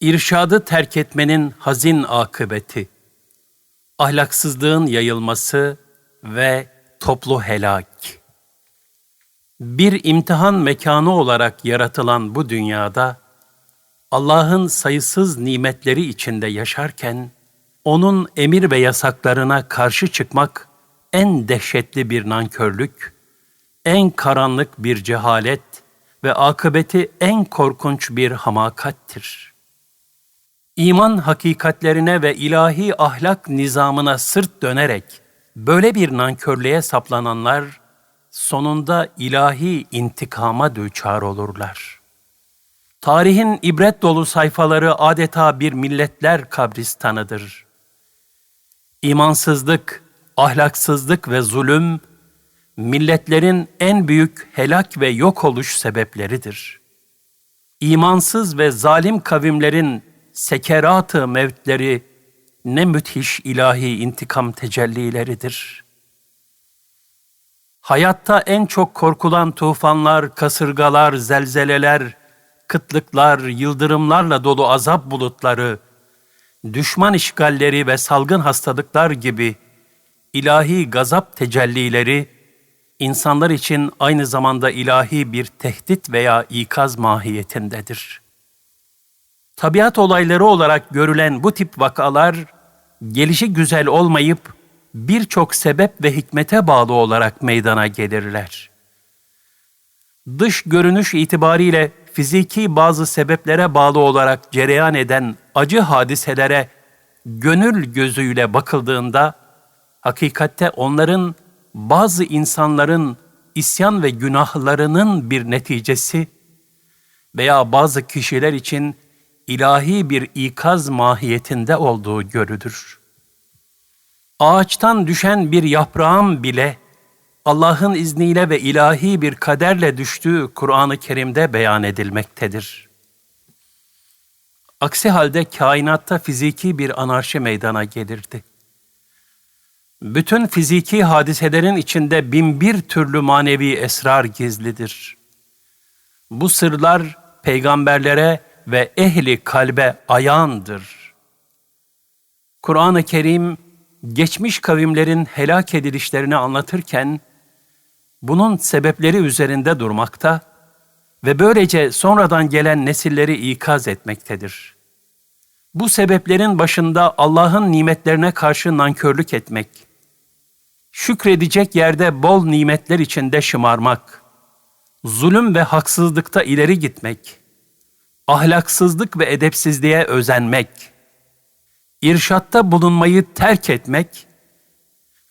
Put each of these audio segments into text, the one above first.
İrşadı terk etmenin hazin akıbeti, ahlaksızlığın yayılması ve toplu helak. Bir imtihan mekanı olarak yaratılan bu dünyada, Allah'ın sayısız nimetleri içinde yaşarken, O'nun emir ve yasaklarına karşı çıkmak en dehşetli bir nankörlük, en karanlık bir cehalet ve akıbeti en korkunç bir hamakattir. İman hakikatlerine ve ilahi ahlak nizamına sırt dönerek böyle bir nankörlüğe saplananlar sonunda ilahi intikama düçar olurlar. Tarihin ibret dolu sayfaları adeta bir milletler kabristanıdır. İmansızlık, ahlaksızlık ve zulüm milletlerin en büyük helak ve yok oluş sebepleridir. İmansız ve zalim kavimlerin sekerat-ı mevtleri ne müthiş ilahi intikam tecellileridir. Hayatta en çok korkulan tufanlar, kasırgalar, zelzeleler, kıtlıklar, yıldırımlarla dolu azap bulutları, düşman işgalleri ve salgın hastalıklar gibi ilahi gazap tecellileri insanlar için aynı zamanda ilahi bir tehdit veya ikaz mahiyetindedir. Tabiat olayları olarak görülen bu tip vakalar gelişi güzel olmayıp birçok sebep ve hikmete bağlı olarak meydana gelirler. Dış görünüş itibariyle fiziki bazı sebeplere bağlı olarak cereyan eden acı hadiselere gönül gözüyle bakıldığında hakikatte onların bazı insanların isyan ve günahlarının bir neticesi veya bazı kişiler için ilahi bir ikaz mahiyetinde olduğu görüdür. Ağaçtan düşen bir yaprağın bile Allah'ın izniyle ve ilahi bir kaderle düştüğü Kur'an-ı Kerim'de beyan edilmektedir. Aksi halde kainatta fiziki bir anarşi meydana gelirdi. Bütün fiziki hadiselerin içinde bin bir türlü manevi esrar gizlidir. Bu sırlar peygamberlere ve ehli kalbe ayandır. Kur'an-ı Kerim geçmiş kavimlerin helak edilişlerini anlatırken bunun sebepleri üzerinde durmakta ve böylece sonradan gelen nesilleri ikaz etmektedir. Bu sebeplerin başında Allah'ın nimetlerine karşı nankörlük etmek, şükredecek yerde bol nimetler içinde şımarmak, zulüm ve haksızlıkta ileri gitmek, ahlaksızlık ve edepsizliğe özenmek, irşatta bulunmayı terk etmek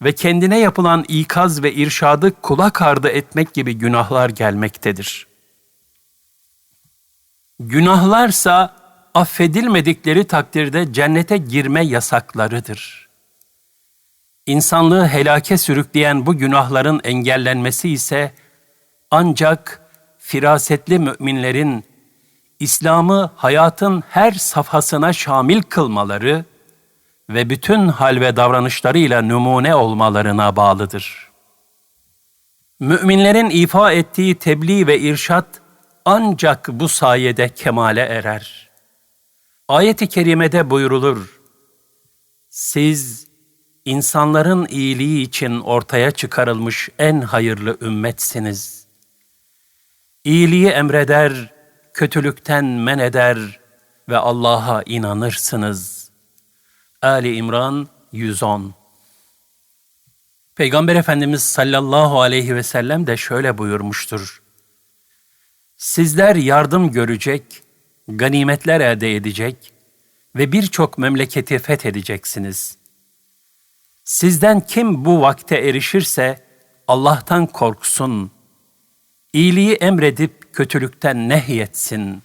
ve kendine yapılan ikaz ve irşadı kulak ardı etmek gibi günahlar gelmektedir. Günahlarsa affedilmedikleri takdirde cennete girme yasaklarıdır. İnsanlığı helake sürükleyen bu günahların engellenmesi ise ancak firasetli müminlerin İslam'ı hayatın her safhasına şamil kılmaları ve bütün hal ve davranışlarıyla numune olmalarına bağlıdır. Müminlerin ifa ettiği tebliğ ve irşat ancak bu sayede kemale erer. Ayet-i kerimede buyurulur, siz insanların iyiliği için ortaya çıkarılmış en hayırlı ümmetsiniz. İyiliği emreder, kötülükten men eder ve Allah'a inanırsınız. Ali İmran 110 Peygamber Efendimiz sallallahu aleyhi ve sellem de şöyle buyurmuştur. Sizler yardım görecek, ganimetler elde edecek ve birçok memleketi fethedeceksiniz. Sizden kim bu vakte erişirse Allah'tan korksun, iyiliği emredip kötülükten nehyetsin.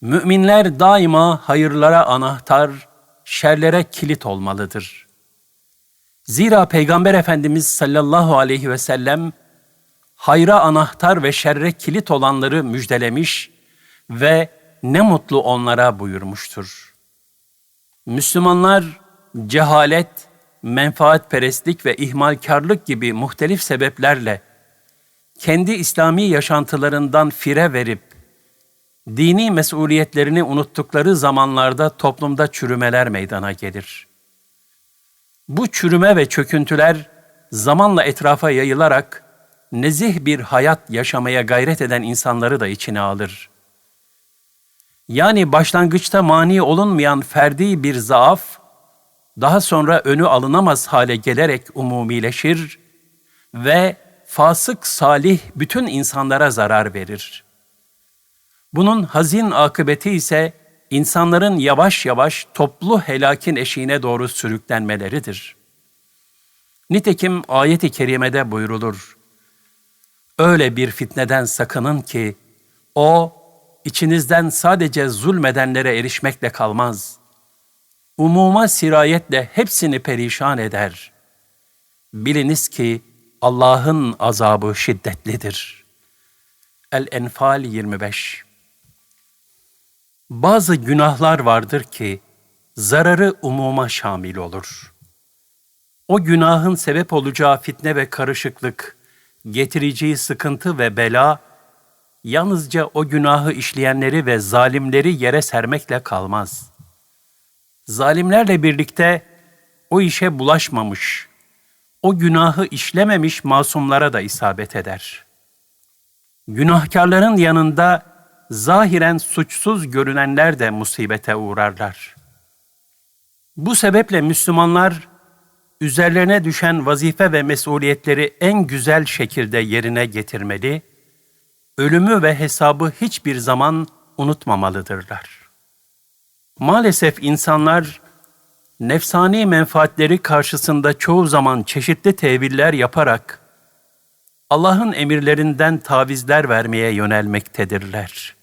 Müminler daima hayırlara anahtar, şerlere kilit olmalıdır. Zira Peygamber Efendimiz sallallahu aleyhi ve sellem hayra anahtar ve şerre kilit olanları müjdelemiş ve ne mutlu onlara buyurmuştur. Müslümanlar cehalet, menfaatperestlik ve ihmalkarlık gibi muhtelif sebeplerle kendi İslami yaşantılarından fire verip dini mesuliyetlerini unuttukları zamanlarda toplumda çürümeler meydana gelir. Bu çürüme ve çöküntüler zamanla etrafa yayılarak nezih bir hayat yaşamaya gayret eden insanları da içine alır. Yani başlangıçta mani olunmayan ferdi bir zaaf, daha sonra önü alınamaz hale gelerek umumileşir ve fasık salih bütün insanlara zarar verir. Bunun hazin akıbeti ise insanların yavaş yavaş toplu helakin eşiğine doğru sürüklenmeleridir. Nitekim ayet-i kerimede buyrulur. Öyle bir fitneden sakının ki o içinizden sadece zulmedenlere erişmekle kalmaz. Umuma sirayetle hepsini perişan eder. Biliniz ki Allah'ın azabı şiddetlidir. El-Enfal 25 Bazı günahlar vardır ki zararı umuma şamil olur. O günahın sebep olacağı fitne ve karışıklık, getireceği sıkıntı ve bela, yalnızca o günahı işleyenleri ve zalimleri yere sermekle kalmaz. Zalimlerle birlikte o işe bulaşmamış, o günahı işlememiş masumlara da isabet eder. Günahkarların yanında zahiren suçsuz görünenler de musibete uğrarlar. Bu sebeple Müslümanlar üzerlerine düşen vazife ve mesuliyetleri en güzel şekilde yerine getirmeli, ölümü ve hesabı hiçbir zaman unutmamalıdırlar. Maalesef insanlar nefsani menfaatleri karşısında çoğu zaman çeşitli teviller yaparak Allah'ın emirlerinden tavizler vermeye yönelmektedirler.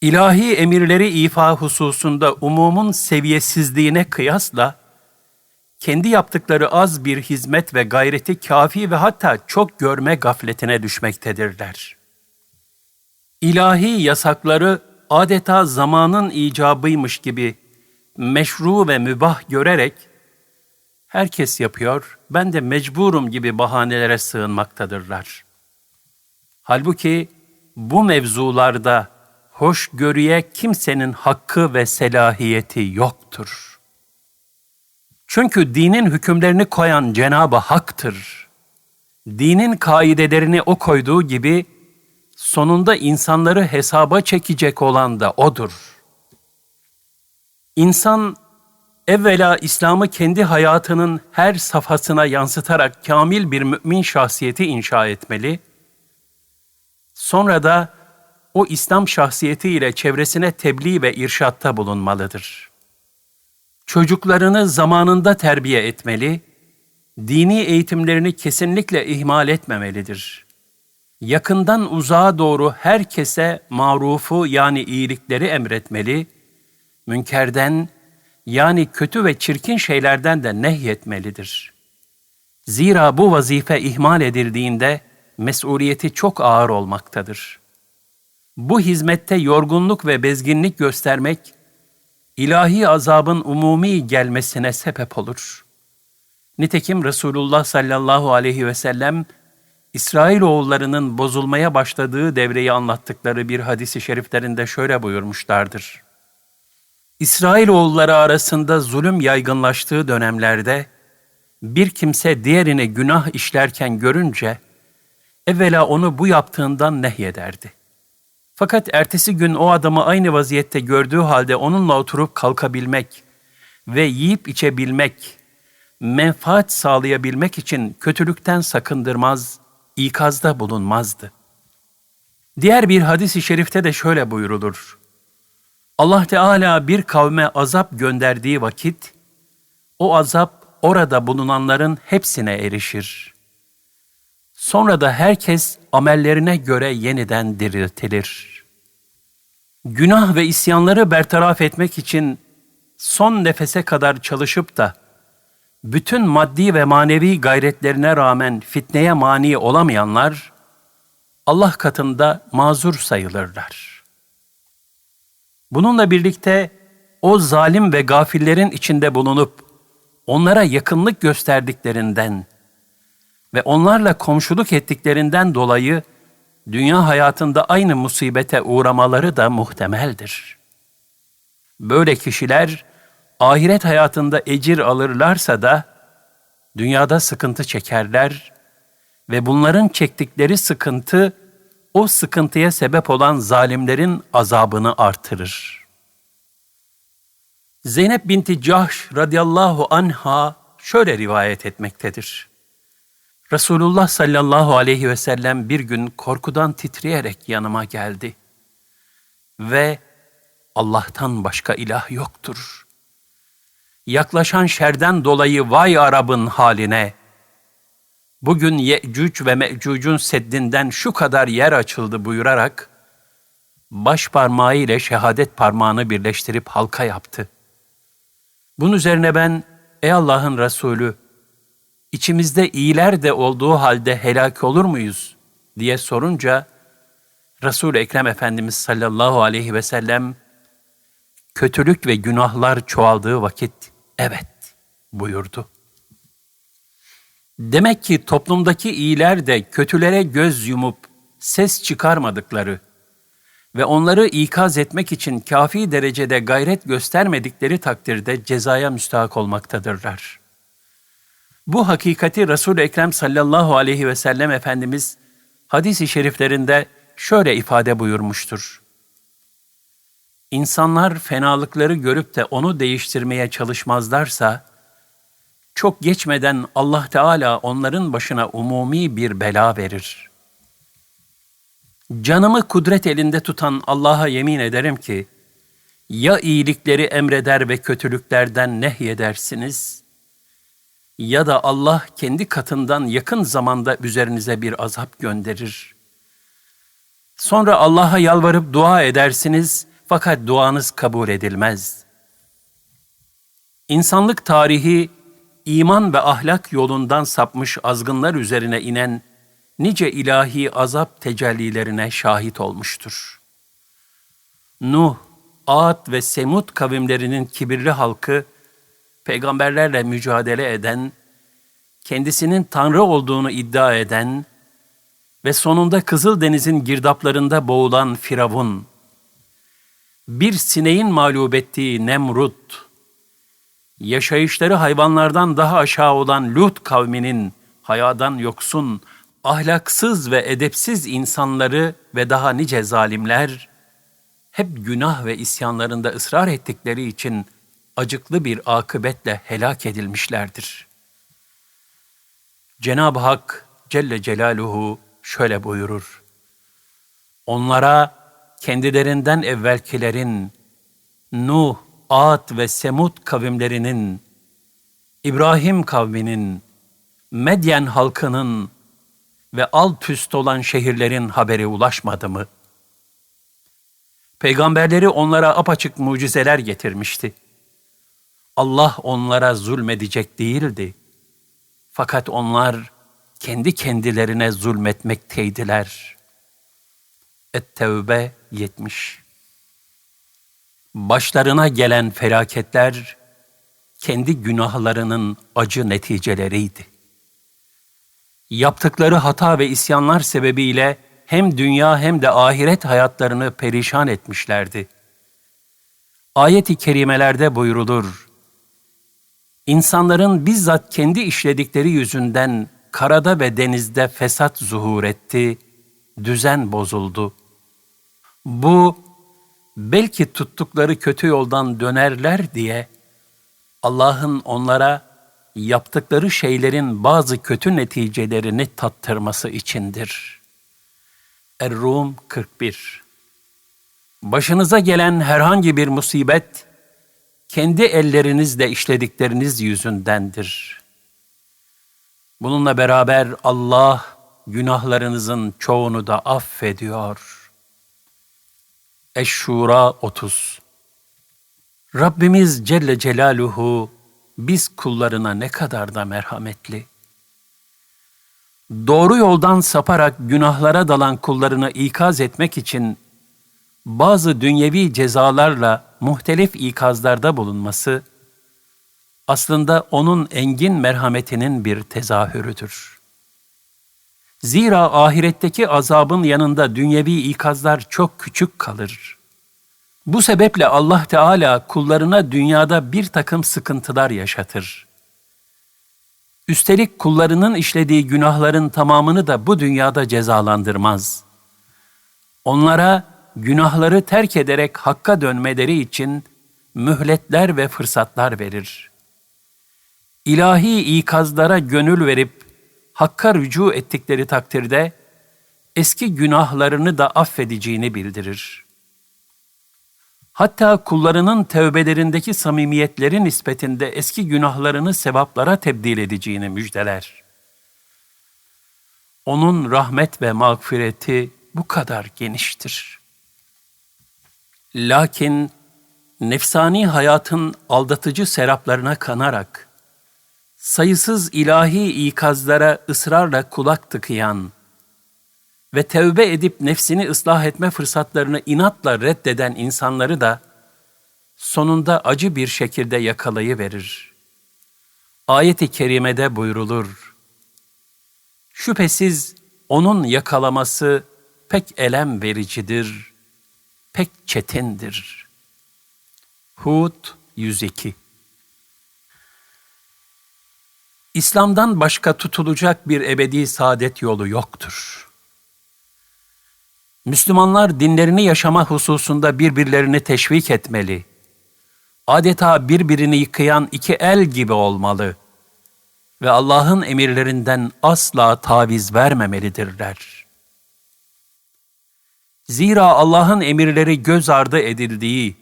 İlahi emirleri ifa hususunda umumun seviyesizliğine kıyasla, kendi yaptıkları az bir hizmet ve gayreti kafi ve hatta çok görme gafletine düşmektedirler. İlahi yasakları adeta zamanın icabıymış gibi meşru ve mübah görerek, herkes yapıyor, ben de mecburum gibi bahanelere sığınmaktadırlar. Halbuki bu mevzularda hoşgörüye kimsenin hakkı ve selahiyeti yoktur. Çünkü dinin hükümlerini koyan Cenab-ı Hak'tır. Dinin kaidelerini o koyduğu gibi sonunda insanları hesaba çekecek olan da O'dur. İnsan evvela İslam'ı kendi hayatının her safhasına yansıtarak kamil bir mümin şahsiyeti inşa etmeli, sonra da o İslam şahsiyeti ile çevresine tebliğ ve irşatta bulunmalıdır. Çocuklarını zamanında terbiye etmeli, dini eğitimlerini kesinlikle ihmal etmemelidir. Yakından uzağa doğru herkese marufu yani iyilikleri emretmeli, münkerden yani kötü ve çirkin şeylerden de nehyetmelidir. Zira bu vazife ihmal edildiğinde mesuliyeti çok ağır olmaktadır.'' Bu hizmette yorgunluk ve bezginlik göstermek, ilahi azabın umumi gelmesine sebep olur. Nitekim Resulullah sallallahu aleyhi ve sellem, İsrailoğullarının bozulmaya başladığı devreyi anlattıkları bir hadisi şeriflerinde şöyle buyurmuşlardır. İsrailoğulları arasında zulüm yaygınlaştığı dönemlerde, bir kimse diğerini günah işlerken görünce, evvela onu bu yaptığından nehyederdi. Fakat ertesi gün o adamı aynı vaziyette gördüğü halde onunla oturup kalkabilmek ve yiyip içebilmek, menfaat sağlayabilmek için kötülükten sakındırmaz, ikazda bulunmazdı. Diğer bir hadis-i şerifte de şöyle buyurulur. Allah Teala bir kavme azap gönderdiği vakit, o azap orada bulunanların hepsine erişir. Sonra da herkes amellerine göre yeniden diriltilir. Günah ve isyanları bertaraf etmek için son nefese kadar çalışıp da bütün maddi ve manevi gayretlerine rağmen fitneye mani olamayanlar Allah katında mazur sayılırlar. Bununla birlikte o zalim ve gafillerin içinde bulunup onlara yakınlık gösterdiklerinden ve onlarla komşuluk ettiklerinden dolayı dünya hayatında aynı musibete uğramaları da muhtemeldir. Böyle kişiler ahiret hayatında ecir alırlarsa da dünyada sıkıntı çekerler ve bunların çektikleri sıkıntı o sıkıntıya sebep olan zalimlerin azabını artırır. Zeynep binti Cahş radıyallahu anha şöyle rivayet etmektedir. Resulullah sallallahu aleyhi ve sellem bir gün korkudan titreyerek yanıma geldi ve Allah'tan başka ilah yoktur. Yaklaşan şerden dolayı vay Arap'ın haline. Bugün Ye'cüc ve Me'cüc'ün seddinden şu kadar yer açıldı buyurarak, baş parmağı ile şehadet parmağını birleştirip halka yaptı. Bunun üzerine ben, ey Allah'ın Resulü, içimizde iyiler de olduğu halde helak olur muyuz diye sorunca, resul Ekrem Efendimiz sallallahu aleyhi ve sellem, kötülük ve günahlar çoğaldığı vakit evet buyurdu. Demek ki toplumdaki iyiler de kötülere göz yumup ses çıkarmadıkları ve onları ikaz etmek için kafi derecede gayret göstermedikleri takdirde cezaya müstahak olmaktadırlar. Bu hakikati Resul-i Ekrem sallallahu aleyhi ve sellem Efendimiz hadis-i şeriflerinde şöyle ifade buyurmuştur. İnsanlar fenalıkları görüp de onu değiştirmeye çalışmazlarsa, çok geçmeden Allah Teala onların başına umumi bir bela verir. Canımı kudret elinde tutan Allah'a yemin ederim ki, ya iyilikleri emreder ve kötülüklerden nehyedersiniz, ya da Allah kendi katından yakın zamanda üzerinize bir azap gönderir. Sonra Allah'a yalvarıp dua edersiniz fakat duanız kabul edilmez. İnsanlık tarihi iman ve ahlak yolundan sapmış azgınlar üzerine inen nice ilahi azap tecellilerine şahit olmuştur. Nuh, Ad ve Semud kavimlerinin kibirli halkı, peygamberlerle mücadele eden, kendisinin Tanrı olduğunu iddia eden ve sonunda Kızıldeniz'in girdaplarında boğulan Firavun, bir sineğin mağlup ettiği Nemrut, yaşayışları hayvanlardan daha aşağı olan Lut kavminin hayadan yoksun, ahlaksız ve edepsiz insanları ve daha nice zalimler, hep günah ve isyanlarında ısrar ettikleri için acıklı bir akıbetle helak edilmişlerdir. Cenab-ı Hak Celle Celaluhu şöyle buyurur. Onlara kendilerinden evvelkilerin Nuh, Ad ve Semud kavimlerinin, İbrahim kavminin, Medyen halkının ve alt üst olan şehirlerin haberi ulaşmadı mı? Peygamberleri onlara apaçık mucizeler getirmişti. Allah onlara zulmedecek değildi. Fakat onlar kendi kendilerine zulmetmekteydiler. Et-Tevbe 70 Başlarına gelen felaketler kendi günahlarının acı neticeleriydi. Yaptıkları hata ve isyanlar sebebiyle hem dünya hem de ahiret hayatlarını perişan etmişlerdi. Ayet-i kerimelerde buyurulur. İnsanların bizzat kendi işledikleri yüzünden karada ve denizde fesat zuhur etti, düzen bozuldu. Bu belki tuttukları kötü yoldan dönerler diye Allah'ın onlara yaptıkları şeylerin bazı kötü neticelerini tattırması içindir. Er-Rum 41 Başınıza gelen herhangi bir musibet, kendi ellerinizle işledikleriniz yüzündendir. Bununla beraber Allah günahlarınızın çoğunu da affediyor. Eş-Şura 30 Rabbimiz Celle Celaluhu biz kullarına ne kadar da merhametli. Doğru yoldan saparak günahlara dalan kullarını ikaz etmek için bazı dünyevi cezalarla muhtelif ikazlarda bulunması aslında onun engin merhametinin bir tezahürüdür. Zira ahiretteki azabın yanında dünyevi ikazlar çok küçük kalır. Bu sebeple Allah Teala kullarına dünyada bir takım sıkıntılar yaşatır. Üstelik kullarının işlediği günahların tamamını da bu dünyada cezalandırmaz. Onlara günahları terk ederek hakka dönmeleri için mühletler ve fırsatlar verir. İlahi ikazlara gönül verip hakka rücu ettikleri takdirde eski günahlarını da affedeceğini bildirir. Hatta kullarının tevbelerindeki samimiyetleri nispetinde eski günahlarını sevaplara tebdil edeceğini müjdeler. Onun rahmet ve mağfireti bu kadar geniştir. Lakin nefsani hayatın aldatıcı seraplarına kanarak, sayısız ilahi ikazlara ısrarla kulak tıkayan ve tevbe edip nefsini ıslah etme fırsatlarını inatla reddeden insanları da sonunda acı bir şekilde yakalayıverir. Ayet-i kerimede buyrulur. Şüphesiz onun yakalaması pek elem vericidir, pek çetindir. Hud 102 İslam'dan başka tutulacak bir ebedi saadet yolu yoktur. Müslümanlar dinlerini yaşama hususunda birbirlerini teşvik etmeli. Adeta birbirini yıkayan iki el gibi olmalı ve Allah'ın emirlerinden asla taviz vermemelidirler. Zira Allah'ın emirleri göz ardı edildiği,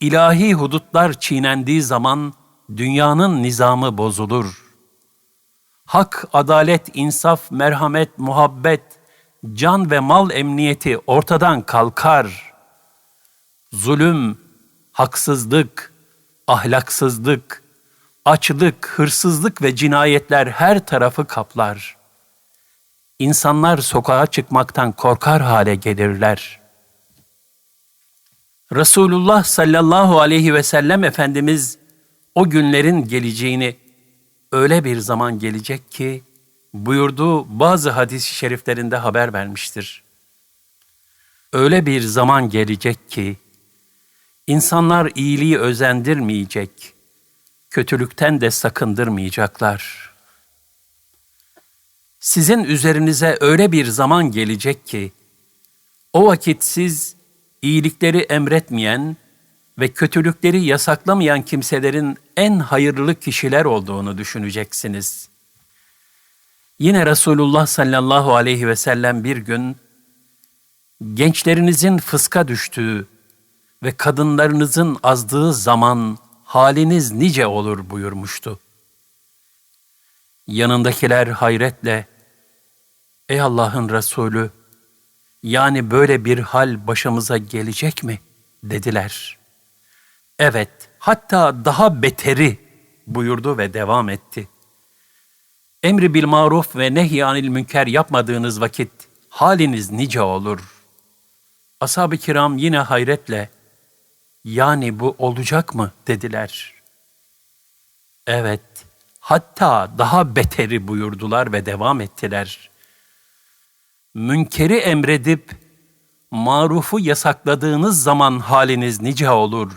ilahi hudutlar çiğnendiği zaman dünyanın nizamı bozulur. Hak, adalet, insaf, merhamet, muhabbet, can ve mal emniyeti ortadan kalkar. Zulüm, haksızlık, ahlaksızlık, açlık, hırsızlık ve cinayetler her tarafı kaplar. İnsanlar sokağa çıkmaktan korkar hale gelirler. Resulullah sallallahu aleyhi ve sellem Efendimiz o günlerin geleceğini öyle bir zaman gelecek ki buyurduğu bazı hadis-i şeriflerinde haber vermiştir. Öyle bir zaman gelecek ki insanlar iyiliği özendirmeyecek, kötülükten de sakındırmayacaklar. Sizin üzerinize öyle bir zaman gelecek ki o vakit siz iyilikleri emretmeyen ve kötülükleri yasaklamayan kimselerin en hayırlı kişiler olduğunu düşüneceksiniz. Yine Resulullah sallallahu aleyhi ve sellem bir gün gençlerinizin fıska düştüğü ve kadınlarınızın azdığı zaman haliniz nice olur buyurmuştu. Yanındakiler hayretle, Ey Allah'ın Resulü, yani böyle bir hal başımıza gelecek mi? dediler. Evet, hatta daha beteri buyurdu ve devam etti. Emri bil maruf ve nehyanil münker yapmadığınız vakit haliniz nice olur. Ashab-ı kiram yine hayretle, yani bu olacak mı dediler. Evet, hatta daha beteri buyurdular ve devam ettiler. Münkeri emredip marufu yasakladığınız zaman haliniz nice olur.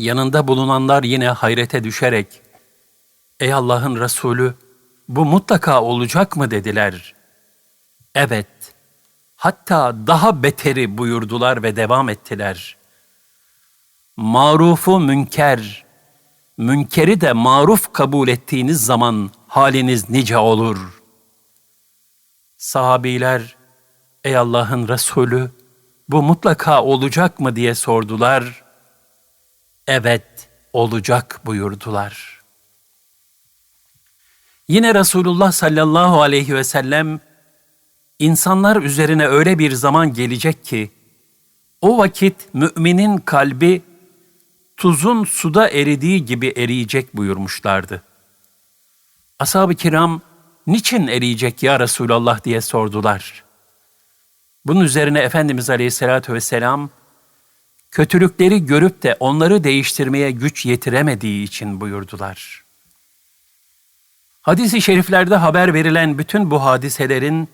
Yanında bulunanlar yine hayrete düşerek, Ey Allah'ın Resulü, bu mutlaka olacak mı dediler. Evet, hatta daha beteri buyurdular ve devam ettiler. Marufu münker, münkeri de maruf kabul ettiğiniz zaman haliniz nice olur. Sahabiler, ey Allah'ın Resulü, bu mutlaka olacak mı diye sordular. Evet, olacak buyurdular. Yine Resulullah sallallahu aleyhi ve sellem, insanlar üzerine öyle bir zaman gelecek ki, o vakit müminin kalbi tuzun suda eridiği gibi eriyecek buyurmuşlardı. Ashab-ı kiram, niçin eriyecek ya Resulallah diye sordular. Bunun üzerine Efendimiz Aleyhisselatü Vesselam, kötülükleri görüp de onları değiştirmeye güç yetiremediği için buyurdular. Hadis-i şeriflerde haber verilen bütün bu hadiselerin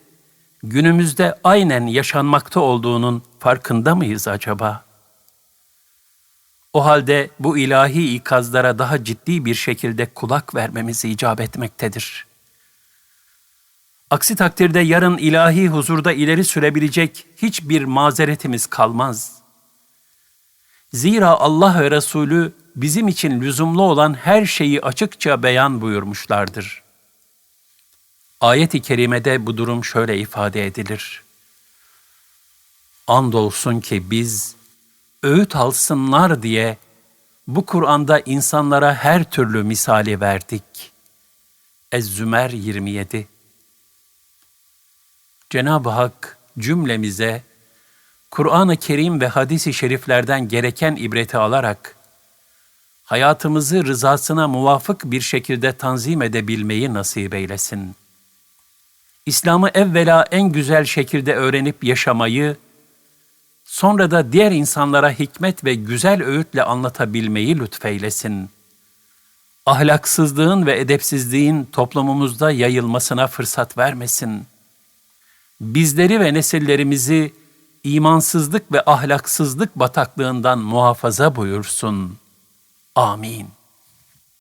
günümüzde aynen yaşanmakta olduğunun farkında mıyız acaba? O halde bu ilahi ikazlara daha ciddi bir şekilde kulak vermemiz icap etmektedir. Aksi takdirde yarın ilahi huzurda ileri sürebilecek hiçbir mazeretimiz kalmaz. Zira Allah ve Resulü bizim için lüzumlu olan her şeyi açıkça beyan buyurmuşlardır. Ayet-i kerimede bu durum şöyle ifade edilir. Andolsun ki biz öğüt alsınlar diye bu Kur'an'da insanlara her türlü misali verdik. Ez-Zümer 27 Cenab-ı Hak cümlemize Kur'an-ı Kerim ve hadis-i şeriflerden gereken ibreti alarak hayatımızı rızasına muvafık bir şekilde tanzim edebilmeyi nasip eylesin. İslam'ı evvela en güzel şekilde öğrenip yaşamayı, sonra da diğer insanlara hikmet ve güzel öğütle anlatabilmeyi lütfeylesin. Ahlaksızlığın ve edepsizliğin toplumumuzda yayılmasına fırsat vermesin. Bizleri ve nesillerimizi imansızlık ve ahlaksızlık bataklığından muhafaza buyursun. Amin.